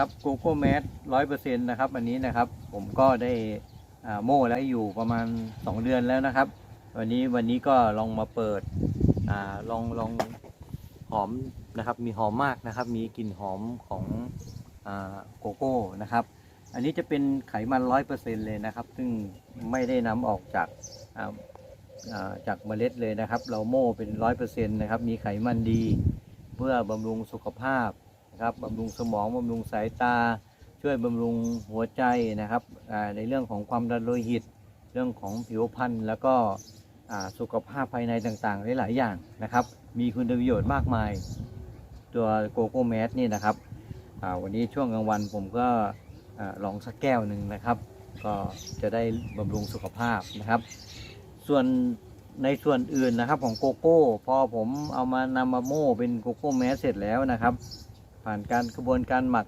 ครับโกโก้แมสร้อยเปอร์เซ็นต์นะครับ อันนี้นะครับผมก็ได้โม่แล้วอยู่ประมาณ 2 เดือนแล้วนะครับ วันนี้วันนี้ก็ลองมาเปิดอลองลองหอมนะครับ มีหอมมากนะครับ มีกลิ่นหอมของอโกโก้นะครับ อันนี้จะเป็นไขมันร้อยเปอร์เซ็นต์เลยนะครับ ซึ่งไม่ได้นำออกจากจากเมล็ดเลยนะครับ เราโม่เป็นร้อยเปอร์เซ็นต์นะครับ มีไขมันดี เพื่อบำรุงสุขภาพ นะครับบำรุงสมองบำรุงสายตา ช่วยบำรุงหัวใจนะครับในเรื่องของความดันโลหิต เรื่องของผิวพรรณแล้วก็สุขภาพภายในต่างๆ หลายๆ อย่างนะครับ มีคุณประโยชน์มากมาย ตัวโกโก้แมสนี่นะครับวันนี้ช่วงกลางวันผมก็ลองสักแก้วหนึ่งนะครับ ก็จะได้บำรุงสุขภาพนะครับ ส่วนในส่วนอื่นนะครับของโกโก้ พอผมเอามานำมาโม่เป็นโกโก้แมสเสร็จแล้วนะครับ ผ่านการกระบวนการหมัก